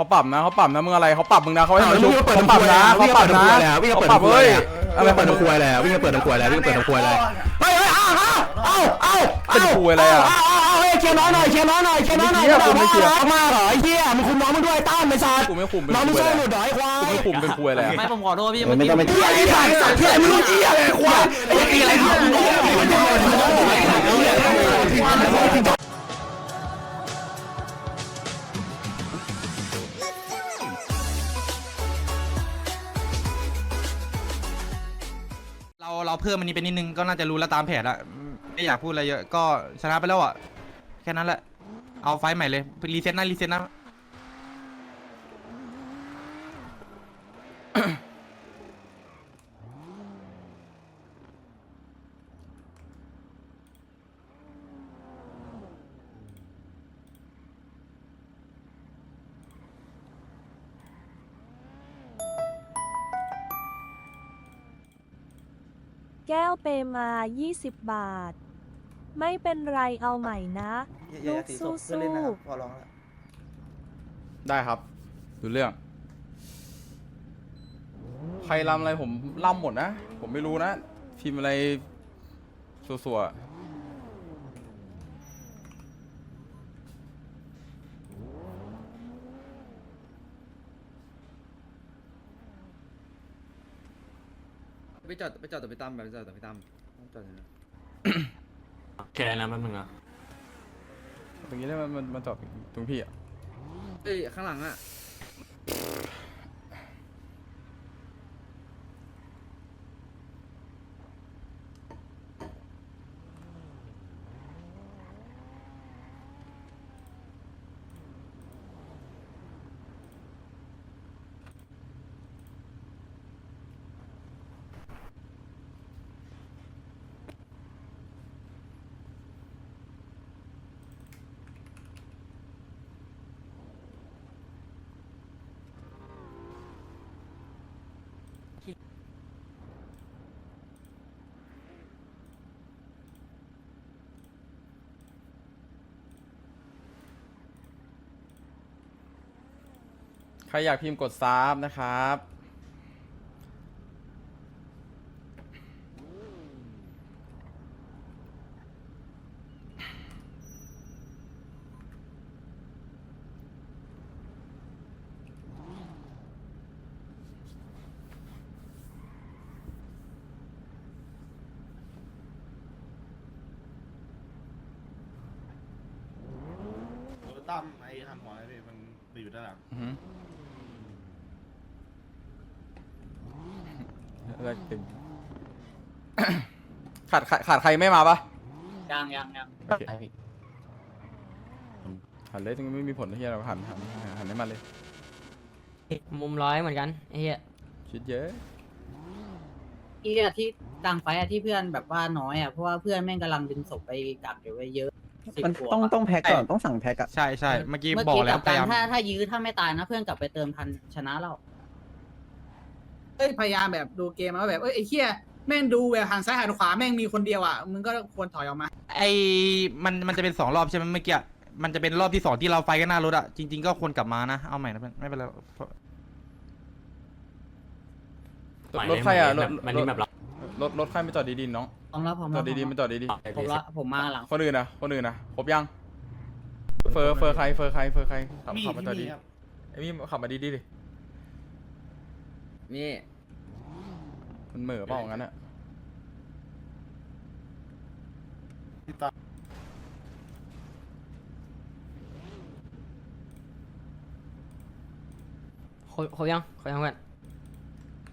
เขาปรับนะเขาปรับนะมึงอะไรเขาปรับมึงนะเขาให้เอามาแล้วชุมึบงก็เปิดเขาปรับนะน้ำควยเขาปรับนะแล้ววิ่งก็เขาเปิดปรับน้ำควยเฮ้ยแล้ววิ่งก็เปิดน้ำควยแล้ววิ่งก็เปิดน้ำควยแล้ววิ่งก็เปิดน้ำควยแล้วเฮ้ยเฮ้ยอ้าวอ้าวอ้าวเป็นควยอะไรอะอ้าวอ้าวอ้าวเฮ้ยเคลียร์น้อยหน่อยเคลียร์น้อยหน่อยเคลียร์น้อยหน่อยเหี้ยกูไม่เคลียร์ด่ามาเหรอไอ้เหี้ยมึงคุมน้องมึงด้วยตั้มไอ้สัตว์กูไม่คุมเป็นน้องมึงควยโซ่อะไรหลุดเหรอไอ้ควายกูไม่คุมเป็นควยอะไรอะไม่ผมขอโทษพี่ไม่ต้องไปเหี้ยไอ้สัตว์สัตว์ที่ไหนมึงรู้เหี้ยอะไรควายไอ้เหี้ยอะไรมึงรู้เเพิ่มอันนี้ไปนิดนึงก็น่าจะรู้แล้วตามแผนละไม่อยากพูดอะไรเยอะก็ชนะไปแล้วอะแค่นั้นแหละ เอาไฟใหม่เลยรีเซ็ตนะรีเซ็ตนะ แก้วเปมา 20 บาท ไม่เป็นไรเอาใหม่นะลูกสู้สู้ได้ครับ ดูเรื่อง ใครรำอะไรผมร่ำหมดนะ ผมไม่รู้นะ พิมพ์อะไรสัวๆ ไปจอดไปจอดแต่ไปตามแบบไปจอดแต่ไปตามต้องจอดอย่างนั้นแค่นั้นมันมึงอะตรงนี้ได้มันมันมันจอดตรงพี่อะเอ้ยข้างหลังอะ ใครอยากพิมพ์กดซับนะครับ ตั้มไอ้หันหัวไอ้พี่มันไปอยู่ด้านหลัง อือหือ แรกตึงขาดขาดขาดใครไม่มาปะยังยังยังโอเคหันเลยถึงไม่มีผลที่เราหันหันหันให้มันเลย มุมร้อยเหมือนกันไอ้เหี้ยคิดเยอะ ที่อะที่ดังไฟอะที่เพื่อนแบบว่าน้อยอะเพราะว่าเพื่อนแม่งกำลังดึงศพไปกักเดี๋ยวไว้เยอะสิบมันตัวต้องอะต้องแพ็กก่อนต้องสั่งแพ็กอะใช่ใช่เมื่อกี้เมื่อบอกกี้แล้กัวบพการยายามถ้าถ้ายื้อถ้าไม่ตายนะ เพื่อนกลับไปเติมทันชนะเรา เอ้ยพยายามแบบดูเกมว่าแบบเอ้ยไอ้เหี้ยแม่งดูแบบหันซ้ายหันขวาแม่งมีคนเดียวอะมึงก็ควรถอยออกมา ไอ้มันมันจะเป็นสองรอบใช่ไหมเมื่อกี้อะมันจะเป็นรอบที่สองที่เราไฟกันหน้ารถอะจริง ๆ ก็ควรกลับมานะ เอาใหม่นะเพื่อนไม่เป็นไรรถใครอะรถมันรนี่ถแบบเรารถรถใครไม่จอดดีๆน้องพร้อมแล้วพร้อมจแล้อวดดีๆมันจอดดีผมละผมมาหลัง ๆคนอื่นนะคนอื่นนะครบยังเฟอร์เฟอร์ใครเฟอร์ใครเฟอร์ใครขับมีขับมาจอดที่ดีนี่ครับไอ้นี่ขับมาดีๆดินี่ มันเหม่อเปล่างั้นอะที่ตามโคโครบยังโครบยังเพื่อน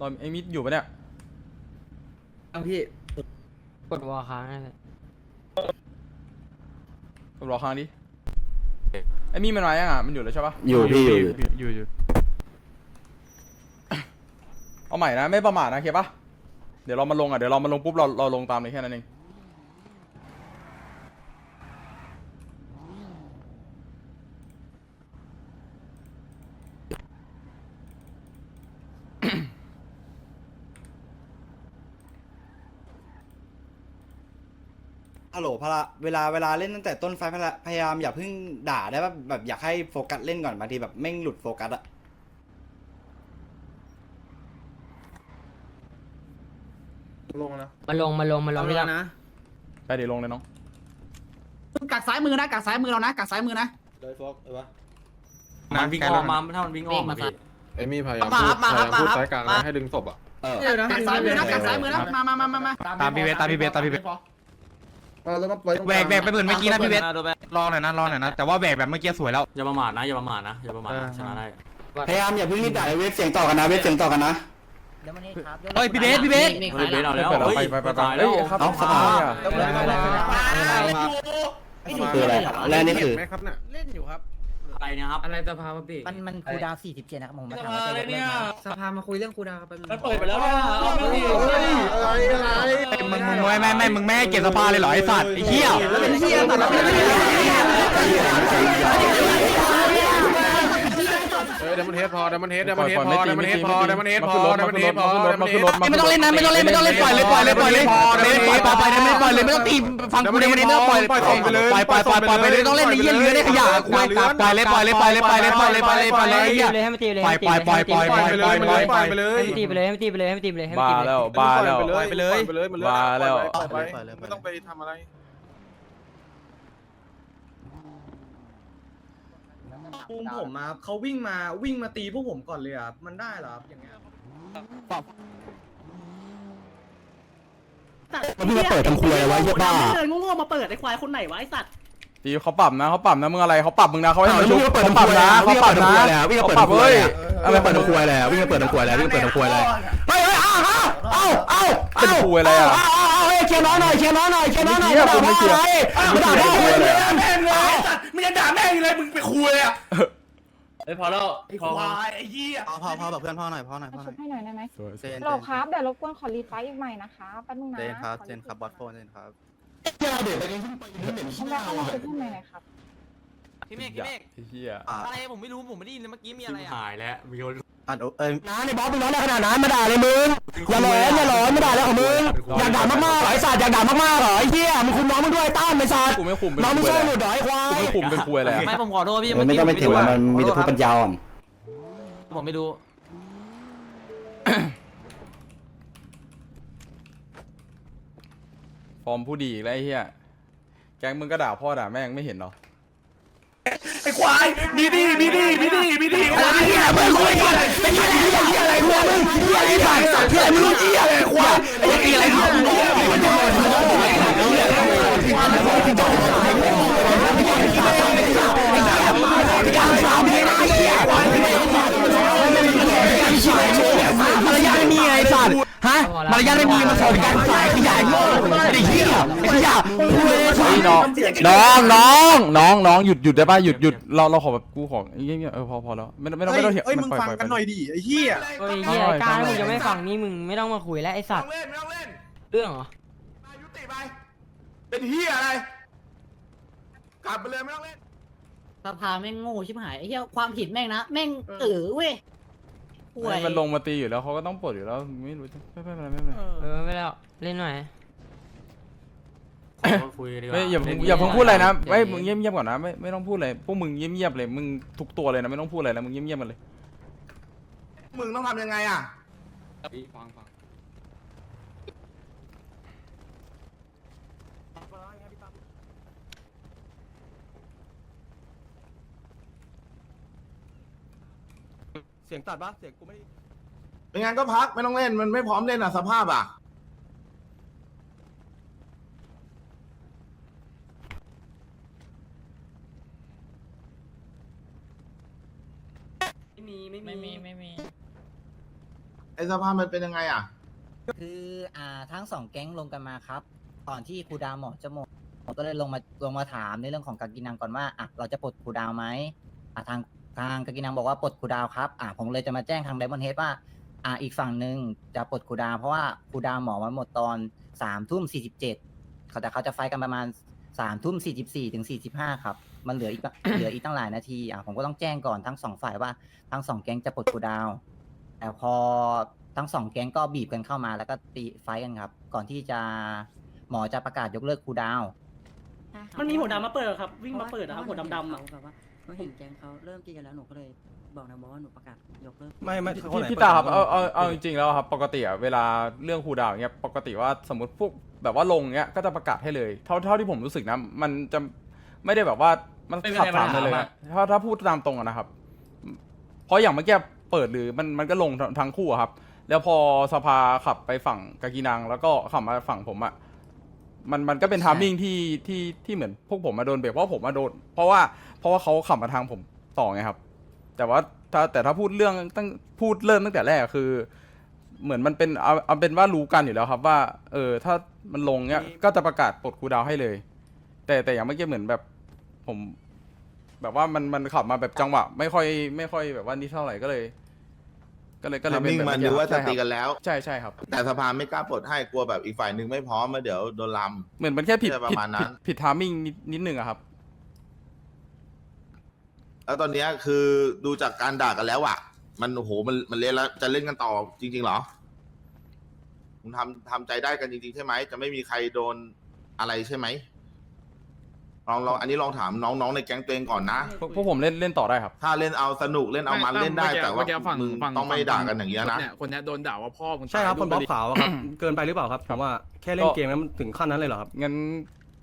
รอไอ้มิดอยู่ปะเนี่ยต้องพี่กดวอลค้างได้เลยผมรอค้างดิไอ้มีมันมายังอะมันอยู่แล้วใช่ปะอยู่พี่อยู่อยู่อยู่อยู่เอาใหม่นะไม่ประมาทนะเคปะ เดี๋ยวเรามาลงอะ เดี๋ยวเรามาลงปุ๊บเราเราลงตามเลยแค่นั้นเอง ฮัลโหลพละเวลาเวลาเล่นตั้งแต่ต้นไฟพละพยายามอย่าเพิ่งด่าได้ป่ะแบบอยากให้โฟกัสเล่นก่อนบางทีแบบแม่งหลุดโฟกัสอะ ลงนะมาลงมาลงมาลงที่เรานะไปเดี๋ยวลงเลยน้องกักซ้ายมือนะกักซ้ายมือเรานะกักซ้ายมือนะเลยโฟกเออวะมันวิ่งออกมาถ้ามันวิ่งอ้อมมาพี่ไอ้มี่พยายามพูดพยายามพูดซ้ายกลางนะให้ดึงศพอะกักซ้ายมือนะกักซ้ายมือนะมามามามามาตามพี่เวทตามพี่เวทตามพี่เวทเราต้องไปแหวกแหวกไปเหมือนเมื่อกี้นะพี่เวทรอหน่อยนะรอหน่อยนะแต่ว่าแหวกแบบเมื่อกี้สวยแล้วอย่าประมาทนะอย่าประมาทนะอย่าประมาทเออชนะได้พยายามอย่าเพิ่งรีบด่าเลยเวฟเสียงต่อกันนะเวฟเสียงต่อกันนะ เฮ้ยพี่เบสพี่เบสเฮ้ยเบสเอาแล้วไปไปเฮ้ยไปไปตายเอ้แล้ยวครับเอาสภาอะคืออะไรแรกนี่คือไหมครับเนี่ยเล่นอยู่ครับอะไรเนะครับอะไรสภาพี่มันมันคูดาวสี่สิบเจ็ดนะครับผมมาสถามภาว่าอะไรจะเนี่ยสภามาคุยเรื่องคูดาวครับมันเปิดไปแล้วเนี่ยเอาไปดิอะไรอะไรมึงมึงไม่ไม่ไม่มึงไม่ให้เกียรติสภาเลยเหรอไอ้สัตว์ไอ้เหี้ยเฮียตัดแล้วเฮ้ย เดมอนเฮดพอเดมอนเฮดเดมอนเฮดพอเดมอนเฮดพอเดมอนเฮดพอเดมอนเฮดพอเดมอนเฮดไม่ต้องเล่นนะไม่ต้องเล่นไม่ต้องเล่นปล่อยเลยปล่อยเลยปล่อยเลยเล่นปล่อยปล่อยปล่อยเลยไม่ปล่อยเลยไม่ต้องตีฟังกูเดี๋ยวมันเล่นปล่อยปล่อยปล่อยไปเลยปล่อยปล่อยปล่อยไปเลยต้องเล่นไอ้เหี้ยเรือได้ขยะควายปล่อยเลยปล่อยเลยปล่อยเลยปล่อยเลยปล่อยเลยปล่อยเลยปล่อยเลยไอ้เหี้ยเลยให้มันตีเลยปล่อยปล่อยปล่อยปล่อยปล่อยปล่อยปล่อยปล่อยไปเลยให้มันตีไปเลยให้มันตีไปเลยให้มันตีไปเลยให้มันบ้าตีไปเลยแล้วบ้าแล้วปล่อยไปเลยไปเลยบ้าแล้วไปไม่ต้องไปทำอะไร ปุ้มผมมาเขาวิ่งมาวิ่งมาตีพวกผมก่อนเลยอะมันได้เหรออย่างเงี้ยมันเพิ่งมาเปิดทำครัวเลยวะเหี้ยบ้าเลยงงๆมาเปิดไอ้ควายคนไหนวะไอ้สัตว์ตีเขาปรับนะเขาปรับนะมึงอะไรเขาปรับมึงนะเขาให้มาชุบวิ่งมาเปิดเขาทำปครับรัวนะแล้วเขาปรับนะวิ่งมาเปิดเขาทำครัวปรับแล้วเฮ้ยวิ่งมาเปิดทำครัวแล้ววิ่งมาเปิดทำครัวแล้ววิ่งมาเปิดทำครัวแล้วเฮ้ยเฮ้ยอ้าวอ้าวอ้าวเป็นครัวอะไรอะอ้าวอ้าวเฮ้ยเคลียร์น้องหน่อยเคลียร์น้องหน่อยเคลียร์น้องหน่อยเมื่อกี้อะด่าคุณไม่ว่าเคลียร์อะไรไม่ด่าเคลียร์ว่าคุยอะไรแม่งเล ยมึงจะด่าแม่งเลยมึงไปคุยอะเฮ้ยพอแล้วไอ้ควายไอ้เหี้ยพอพอพอแบบเพื่อนพ่อหน่อยพ่อหน่อยพ่อหน่อยให้หน่อยได้ไหมสวยเจนโหลครับเดี๋ยวรบกวนขอรีไฟล์อีกใหม่นะคะแป๊บนึงนะเจนครับขอเจนครับบอสโฟนเจนครับเหี้ยเด็กไปเองขึ้นไปเหม็นเอาเอามาคุยข้างในหน่อยครับพี่เมฆพี่เมฆเฮียอะไรผมไม่รู้ผมไม่ได้ยินเมื่อกี้มีอะไรหายแล้วมีคนอ่านเออน้าในบอสมึงน้องในขนาดนั้นมาด่าเลยมึงอย่าหลอนอย่าหลอนไม่ด่าแล้วของมึง อยากด่ามากๆเหรอไอ้สัตว์อยากด่ามากๆเหรอไอ้เหี้ยมึงคุมน้องมึงด้วยตั้มไอ้สัตว์กูไม่คุมเป็นน้องมึงคุยโซ่อะไรหลุดเหรอไอ้ควายกูไม่คุมเป็นคุยอะไรอะไม่ผมขอโทษพี่ไม่ต้องไปถึงมันมีแต่พูดปัญญาอ่อนผมไม่รู้ฟอร์มผู้ดีอีกแล้วไอ้เฮียแก๊งมึงก็ด่าพ่อด่าแม่งไม่เห็นเหรอ ไอ้ควายมีดีมีดีมีดีมีดีไอ้เหี้ยมึงคุยกันไอ้เหี้ยไอ้เหี้ยเหี้ยอะไรควายมึงเหี้ยไอ้สัตว์สัตว์เหี้ยมึงรู้เหี้ยอะไรควายไอ้เหี้ยอะไรควายมึงรู้มันจะมันจะมันจะมารยาทไม่มีไอ้สัตว์ฮะมารยาทไม่มีมาสอนการสายขยายโง่ไอ้เหี้ยไอ้ขยะเฮ้ย น้องน้องน้องน้องน้องหยุดหยุดได้ป่ะหยุดหยุดเราเราขอแบบกูขอเงี้ยๆเออพอพอแล้วไม่ต้องไม่ต้องไม่ต้องเถียงเอ้ยมึงปล่ฟังปล่กันหน่อยดิไอ้เหี้ยเฮ้ยเฮียเอาหน่อยการเอาหน่อยมึงจะไม่ฟังนี่มึงไม่ต้องมาคุยแล้วไอ้สัตว์เล่นไม่ต้องเล่นเรื่องเหรอยุติไปเป็นเฮียอะไรกลับไปเลยไม่ต้องเล่นสภาแม่งโง่ชิบหายไอ้เหี้ยความผิดแม่งนะแม่งเออเว้ยห่วยมันลงมาตีอยู่แล้วเขาก็ต้องปลดอยู่แล้วไม่รู้จะไม่เป็นไรไม่เป็นไรเออไม่แล้วเล่นหน่อย คุยดีกว่าไม่อย่าเพิ่งอย่าเพิ่งพูดอะไรนะไม่มึงเงียบเงียบๆก่อนนะไม่ไม่ต้องพูดอะไรพวกมึงเงียบเงียบๆเลยมึงทุกตัวเลยนะไม่ต้องพูดอะไรนะมึงเงียบเงียบๆกันเลยมึงต้องทำยังไงอะ ฟังฟังเสียงตัดปะเสียงกูไม่ได้เป็นงานก็พักไม่ต้องเล่นมันไม่พร้อมเล่นอะสภาพอะ ม่มีไม่มีไม่มีไม่มี ไอ้สภาพมันเป็นยังไงอะ คืออ่าทั้งสองแก๊งลงกันมาครับก่อนที่ครูดาวหมดจะหมดผมก็เลยลงมาลงมาถามในเรื่องของกากินังก่อนว่าอะเราจะปลดครูดาวไหมอะทางทางกากินังบอกว่าปลดครูดาวครับอะผมเลยจะมาแจ้งทางไดมอนเฮดว่าอะอีกฝั่งหนึ่งจะปลดครูดาวเพราะว่าครูดาวหมอมันหมดตอนสามทุ่มสี่สิบเจ็ดเขาแต่เขาจะไฟท์กันประมาณ สามทุ่มสี่สิบสี่ถึงสี่สิบห้าครับ มันเหลืออีก เหลืออีกตั้งหลายนาทีอะผมก็ต้องแจ้งก่อนทั้งสองฝ่ายว่าทั้งสองแก๊งจะปลดครูดาวแต่พอทั้งสองแก๊งก็บีบกันเข้ามาแล้วก็ตีไฟท์กันครับ ก่อนที่จะหมอจะประกาศยกเลิกครูดาวมันมีหัวดำมาเปิดครับ วิ่งมาเปิดครับหัวดำๆอะแบบว่าเขาเห็นแก๊งเขาเริ่มตีกันแล้วหนูก็เลย บอกนะบอสว่าหนูประกาศยกเลิกไม่ไม่พี่พี่ตาครับเอาเอาเอาจริงๆแล้วครับปกติอะเวลาเรื่องครูดาวอย่างเงี้ยปกติว่าสมมติพวกแบบว่าลงเงี้ยก็จะประกาศให้เลยเท่าเท่าที่ผมรู้สึกนะมันจะไม่ได้แบบว่ามันขับถามเลยเลยอะถ้าถ้าพูดตามตรงอะนะครับ เพราะอย่างเมื่อกี้เปิดหรือมันมันก็ลงทั้งทั้งคู่อะครับ แล้วพอสภาขับไปฝั่งกากีนัง แล้วก็ขับมาฝั่งผมอะมันมันก็เป็นทามมิ่งที่ที่ที่เหมือนพวกผมมาโดนเบรกเพราะผมมาโดน เพราะว่าเพราะว่าเขาขับมาทางผมต่อไงครับ แต่ว่าถ้าแต่ถ้าพูดเรื่องตั้งพูดเริ่มตั้งแต่แรกคือ เหมือนมันเป็นเอาเอาเป็นว่ารู้กันอยู่แล้วครับว่า เออ ถ้ามันลงเนี้ยก็จะประกาศปลดครูดาวให้เลย แต่แต่อย่างเมื่อกี้เหมือนแบบผม แบบว่ามันมันขับมาแบบจังหวะ ไม่ค่อยไม่ค่อยแบบว่านี่เท่าไหร่ก็เลย ก็เลยก็เลยเป็นทำมิ่งแบบมันเอดูว่าจะใช่ครับตีกันแล้ว ใช่ใช่ครับ แต่สภาไม่กล้าปลดให้กลัวแบบอีกฝ่ายหนึ่งไม่พร้อมมาเดี๋ยวโดนลเหมือนมันแค่ผิดใช่ประผิดมาณนั้ผิดนผิดทามมิ่งนิดนิดนึงอะครับำ แล้วตอนเนี้ยคือดูจากการด่ากันแล้วอะมันโอ้โหมันมันเล่นแล้วจะเล่นกันต่อจริง ๆ เหรอมึงทำทำใจได้กันจริง ๆ ใช่ไหมจะไม่มีใครโดนอะไรใช่ไหมลองลองอันนี้ลองถามน้องๆในแก๊งตัวเองก่อนนะ พวกพวกผมเล่นเล่นต่อได้ครับ ถ้าเล่นเอาสนุกเล่นเอามันเล่นได้แต่ว่ามึงต้องไม่ด่ากันอย่างเงี้ยนะ คนนี้โดนด่าว่าพ่อมึงใช่ครับคนบล็อกขาวอะครับ เกินไปหรือเปล่าครับผมว่าแค่เล่นเกมนั้นมันถึงขั้นนั้นเลยเหรอครับ งั้น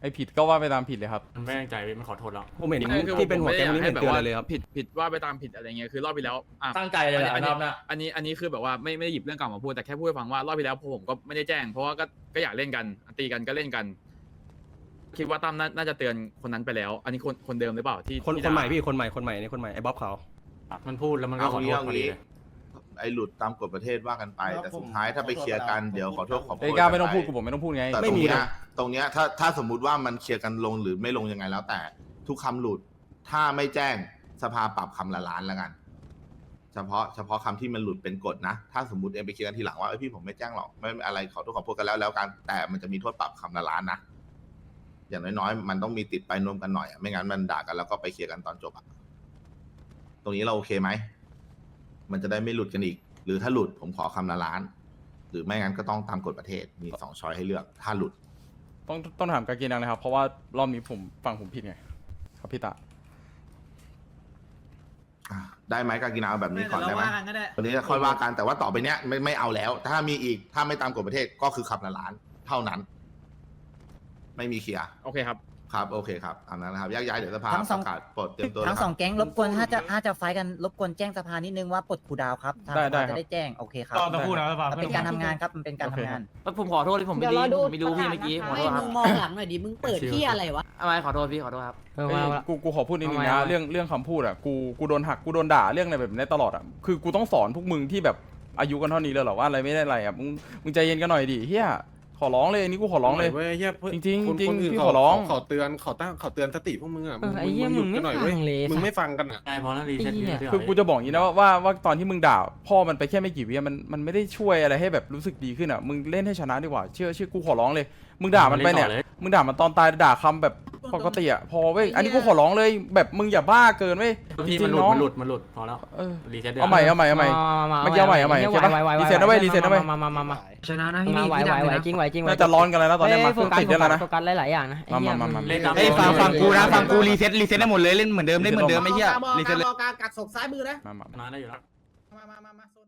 ไอผิดก็ว่าไปตามผิดเลยครับ มันไม่ตั้งใจมันขอโทษแล้ว ผมเห็นที่เป็นหัวแก๊งนี้ไม่เห็นเกินอะไรเลยครับ ผิดผิดว่าไปตามผิดอะไรเงี้ยคือรอบที่แล้วอะ ตั้งใจเลยแหละอันรนี้อบหน้าอันนี้อันนี้คือแบบว่าไม่ไม่ได้หยิบเรื่องเก่ามาพูดแต่แค่พูดให้ฟังว่ารอบที่แล้วผมก็ไม่ได้แจ้ง เพราะว่าก็ก็อยากเล่นกันตีกันก็เล่นกัน คิดว่าตั้มน่าน่าจะเตือนคนนั้นไปแล้ว อันนี้คนคนเดิมหรือเปล่าที่คนที่คนใหม่ด่าพี่คนใหม่คนใหม่นี่คนใหม่ไอ้บ๊อบขาวมันพูดแล้วมันก็เอาขอโทงี้ษเอาพอดีงี้เลยไอ้หลุดตามกฎประเทศว่ากันไป แต่สุดท้ายถ้าไปเคลียร์กันเดี๋ยวขอโทษขอโทไอ้ษก้าไม่ต้องพูดกูผมไม่ต้องพูดไง แต่ตไม่รงมีเนี้ย นะ ตรงเนี้ยถ้าถ้าสมมุติว่ามันเคลียร์กันลงหรือไม่ลงยังไงแล้วแต่ ทุกคำหลุด ถ้าไม่แจ้งสภาปรับคำละล้านแล้วกัน เฉพาะเฉพาะคำที่มันหลุดเป็นกฎนะ ถ้าสมมติเอ็มไปเคลียร์กันทีหลังว่าเอ้ยพี่ผมไม่แจ้งหรอกไม่ไม่อะไรขอโทษขอโทษกันแล้วแล้วกัน แต่มันจะมีโทษปรับคำละล้านนะ อย่างน้อยๆ มันต้องมีติดไปนวมกันหน่อยอะไม่งั้นมันด่ากันแล้วก็ไปเคลียร์กันตอนจบอะตรงนี้เราโอเคไหม มันจะได้ไม่หลุดกันอีก หรือถ้าหลุดผมขอคำละล้าน หรือไม่งั้นก็ต้องตามกฎประเทศมีสองช้อยให้เลือก ถ้าหลุด ต้องต้องถามกากีนังนะครับ เพราะว่ารอบนี้ผมฟังผมผิดไง ครับพี่ตาอะได้ไหมการกินเอาแบบนี้ก่อนได้ไหมว่ากันก็ได้วันนี้จะค่อยว่ากันแต่ว่าต่อไปเนี้ยไม่ไม่เอาแล้ว ถ้ามีอีกถ้าไม่ตามกฎประเทศก็คือขับละล้าน เท่านั้น ไม่มีเคลียร์โอเคครับ ครับโอเคครับตามนั้นนะครับแยกย้ายเดี๋ยวสภาทั้งสปอง ระกาศปลดเตรียมตัวทั้งนะคสรัอบงแก๊งรบกวนถ้าจะถ้าจะไฟท์กันรบกวนแจ้งสภานิดนึงว่าปลดครูดาวครับทางได้สได้ภาครับจะได้แจ้งโอเคครับต้องพูดนะสภามันเป็นการทำงานครับมันเป็นการทำงานผมขอโทษที่ผมไม่เดี๋ยวดีรอดูผมไม่รู้พี่เมื่อกี้ขอโทษครับมองหลังหน่อยดิ มึงเปิดที่อะไรวะอะไรขอโทษพี่ขอโทษครับ เออเอ้ว่ายว่า กูกูขอพูดนิดนึงเอาไว้นะเอาไว้ เรื่องเรื่องคำพูดอะกูกูโดนหักกูโดนด่าเรื่องอะไรแบบนี้ตลอดอะคือกูต้องสอนพวกมึงที่แบบอายุกันเท่านี้เลยเหรอว่าอะไรไม่ได้อะไรอะมึงมึงใจเย็นกันหน่อยดิเฮีย ขอร้องเลยอันนี้กูขอร้องเลย เว้ยเฮียเพื่อนจริงๆคนจริงคนอื่นพี่เขาขอร้อง เขาเตือนเขาตั้งเขาเตือนสติพวกมึงอะเออไอ้เหี้ยมึงไม่หน่อยเว้ยฟังเลย มึงไม่ฟังกันอะใช่เพราะนั่นรีเซ็ตไอ้เหี้ย คือกูจะบอกอย่างนี้นะว่าว่าว่าตอนที่มึงด่าพ่อมันไปแค่ไม่กี่วิอะมันมันไม่ได้ช่วยอะไรให้แบบรู้สึกดีขึ้นอะมึงเล่นให้ชนะดีกว่าเชื่อเชื่อกูขอร้องเลย มึงด่ามันไปเนี่ย มึงด่ามันตอนตายด่าคำแบบ ปกติอะพอเว้ยอันนี้กูขอร้องเลยแบบมึงอย่าบ้าเกินเว้ยจพี่ริมันงหลุๆดน้องมันหลุดมันหลุดพอแล้วเออรีเซ็ตเอาใหม่เอาใหม่เอาใหม่ เมื่อกี้เอาใหม่เอาใหม่โอเคปะรีเซ็ตนะเว้ยรีเซ็ตนะเว้ยมามามามามาชนะนะมาไหวไหวไหวจริงไหวจริงไหวน่าจะร้อนกันแล้วนะตอนนี้มาเฮ้ยเครื่องติดได้แล้วนะโฟกัสหลายๆอย่างนะไอ้เหี้ยมามามางเล่นตามเฮ้ยฟังฟังกูนะฟังกูรีเซ็ตรีเซ็ตได้หมดเลยเล่นเหมือนเดิมเล่นเหมือนเดิมไม่เชี่ยรีเซ็ตเลยบอกการกักศพซ้ายมือนะมามาชนะได้อยู่แล้วมามามามาโซน